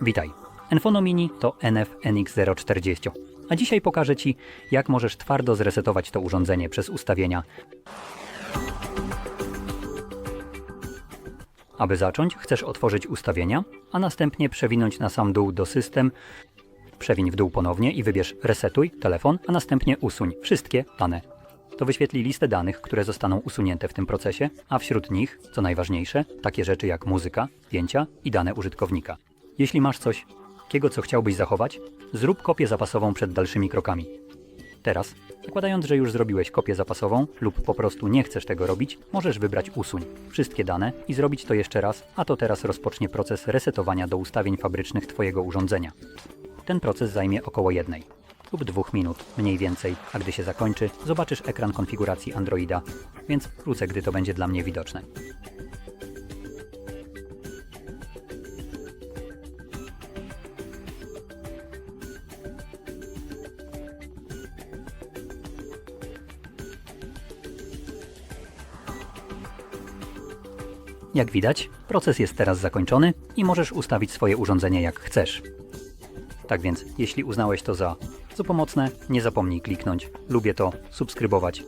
Witaj. Enfono Mini to NF NX040. A dzisiaj pokażę Ci, jak możesz twardo zresetować to urządzenie przez ustawienia. Aby zacząć, chcesz otworzyć ustawienia, a następnie przewinąć na sam dół do system. Przewiń w dół ponownie i wybierz resetuj telefon, a następnie usuń wszystkie dane. To wyświetli listę danych, które zostaną usunięte w tym procesie, a wśród nich, co najważniejsze, takie rzeczy jak muzyka, zdjęcia i dane użytkownika. Jeśli masz coś takiego, co chciałbyś zachować, zrób kopię zapasową przed dalszymi krokami. Teraz, zakładając, że już zrobiłeś kopię zapasową lub po prostu nie chcesz tego robić, możesz wybrać usuń wszystkie dane i zrobić to jeszcze raz, a to teraz rozpocznie proces resetowania do ustawień fabrycznych Twojego urządzenia. Ten proces zajmie około jednej lub dwóch minut, mniej więcej, a gdy się zakończy, zobaczysz ekran konfiguracji Androida, więc wrócę, gdy to będzie dla mnie widoczne. Jak widać, proces jest teraz zakończony i możesz ustawić swoje urządzenie jak chcesz. Tak więc, jeśli uznałeś to za co pomocne, nie zapomnij kliknąć lubię to, subskrybować.